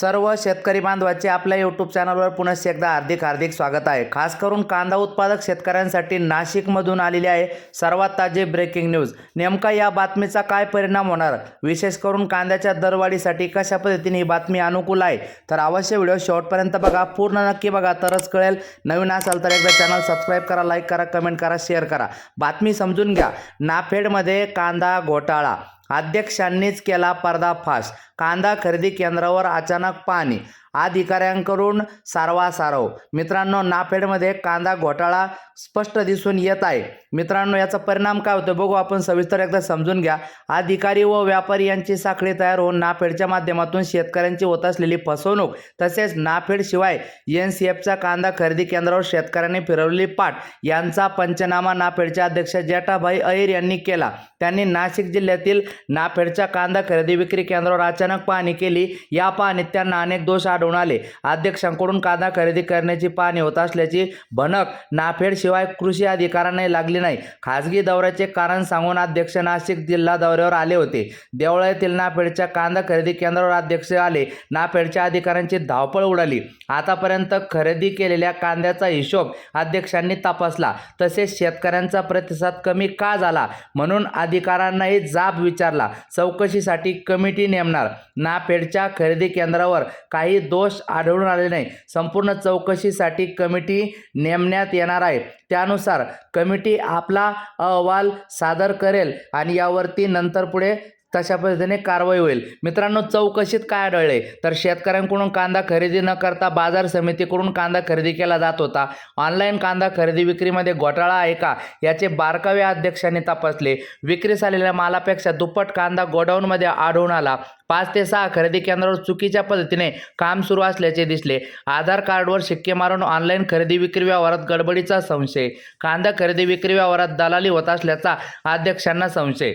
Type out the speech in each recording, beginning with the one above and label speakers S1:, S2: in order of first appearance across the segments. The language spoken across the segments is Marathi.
S1: सर्व शेतकरी बांधवाचे आपल्या यूट्यूब चॅनलवर पुन्हा एकदा हार्दिक हार्दिक स्वागत आहे. खास करून कांदा उत्पादक शेतकऱ्यांसाठी नाशिकमधून आलेली आहे सर्वात ताजे ब्रेकिंग न्यूज नेमका या बातमीचा काय परिणाम होणार? विशेष करून कांद्याच्या दरवाढीसाठी कशा पद्धतीने ही बातमी अनुकूल आहे? तर अवश्य व्हिडिओ शेवटपर्यंत बघा. पूर्ण नक्की बघा तरच कळेल. नवीन असाल तर एकदा चॅनल सबस्क्राईब करा लाईक करा कमेंट करा शेअर करा. बातमी समजून घ्या. नाफेडमध्ये कांदा घोटाळा. अध्यक्षांनीच केला पर्दाफाश. कांदा खरेदी केंद्रावर अचानक पाणी अधिकाऱ्यांकडून सारवासारव. मित्रांनो नाफेडमध्ये कांदा घोटाळा स्पष्ट दिसून येत आहे. मित्रांनो याचा परिणाम काय होतो? बघू आपण सविस्तर एकदा समजून घ्या. अधिकारी व व्यापारी यांची साखळी तयार होऊन नाफेडच्या माध्यमातून शेतकऱ्यांची होत असलेली फसवणूक तसेच नाफेडशिवाय एन सी एफच्या कांदा खरेदी केंद्रावर शेतकऱ्यांनी फिरवलेली पाठ यांचा पंचनामा नाफेडचे अध्यक्ष जेठाभाई अहिर यांनी केला. त्यांनी नाशिक जिल्ह्यातील नाफेडच्या कांदा खरेदी विक्री केंद्रावर अचानक पाहणी केली. या पाहणीत त्यांना अनेक दोष आढळून आले. अध्यक्षांकडून कांदा खरेदी करण्याची पाहणी होत असल्याची भनक नाफेड शिवाय कृषी अधिकाऱ्यांनाही लागली नाही. खासगी दौऱ्याचे कारण सांगून अध्यक्ष नाशिक जिल्हा दौऱ्यावर आले होते. देवळातील नाफेडच्या कांदा खरेदी केंद्रावर अध्यक्ष आले. नाफेडच्या अधिकाऱ्यांची धावपळ उडाली. आतापर्यंत खरेदी केलेल्या कांद्याचा हिशोब अध्यक्षांनी तपासला. तसेच शेतकऱ्यांचा प्रतिसाद कमी का झाला? म्हणून अधिकाऱ्यांनाही जाब विचार विचारला चौकशीसाठी कमिटी नेमणार? नाफेडच्या खरेदी केंद्रावर काही दोष आढळून आले नाही. संपूर्ण चौकशीसाठी कमिटी नेमण्यात येणार आहे. त्यानुसार कमिटी आपला अहवाल सादर करेल आणि यावरती नंतर पुढे तशा पद्धतीने कारवाई होईल. मित्रांनो चौकशीत काय आढळले? तर शेतकऱ्यांकडून कांदा खरेदी न करता बाजार समितीकडून कांदा खरेदी केला जात होता. ऑनलाईन कांदा खरेदी विक्रीमध्ये घोटाळा आहे का? याचे बारकावे अध्यक्षांनी तपासले. विक्रीस आलेल्या मालापेक्षा दुप्पट कांदा गोडाऊनमध्ये आढळून आला. पाच ते सहा खरेदी केंद्रावर चुकीच्या पद्धतीने काम सुरू असल्याचे दिसले. आधार कार्डवर शिक्के मारून ऑनलाईन खरेदी विक्री व्यवहारात गडबडीचा संशय. कांदा खरेदी विक्री व्यवहारात दलाली होत असल्याचा अध्यक्षांना संशय.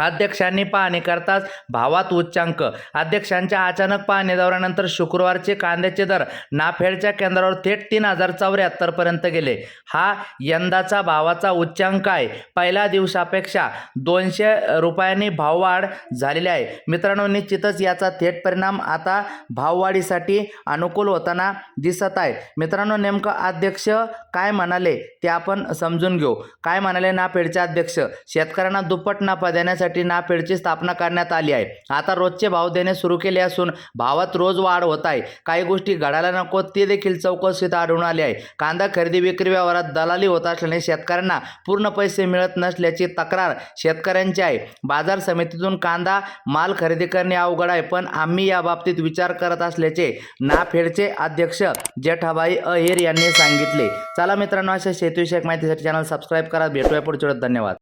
S1: अध्यक्षांनी पाहणी करताच भावात उच्चांक. अध्यक्षांच्या अचानक पाहणी दौऱ्यानंतर शुक्रवारचे कांद्याचे दर नाफेडच्या केंद्रावर थेट तीन हजार चौऱ्याहत्तरपर्यंत गेले. हा यंदाचा भावाचा उच्चांक आहे. पहिल्या दिवसापेक्षा दोनशे रुपयांनी भाववाढ झालेली आहे. मित्रांनो निश्चितच याचा थेट परिणाम आता भाववाढीसाठी अनुकूल होताना दिसत आहे. मित्रांनो नेमकं अध्यक्ष काय म्हणाले ते आपण समजून घेऊ. काय म्हणाले नाफेडचे अध्यक्ष? शेतकऱ्यांना दुप्पट नफा देण्यासाठी नाफेडची स्थापना करण्यात आली आहे. आता रोजचे भाव देणे सुरू केले असून भावात रोज वाढ होत आहे. काही गोष्टी घडायला नको ते देखील चौकशीत आढळून आले आहे. कांदा खरेदी विक्री व्यवहारात दलाली होत असल्याने शेतकऱ्यांना पूर्ण पैसे मिळत नसल्याची तक्रार शेतकऱ्यांची आहे. बाजार समितीतून कांदा माल खरेदी करणे अवघड आहे पण आम्ही या बाबतीत विचार करत असल्याचे नाफेडचे अध्यक्ष जेठाबाई अहिर यांनी सांगितले. चला मित्रांनो अशा शेतीविषयक माहितीसाठी चॅनल सबस्क्राईब करा. भेटूया पुढच्या धन्यवाद.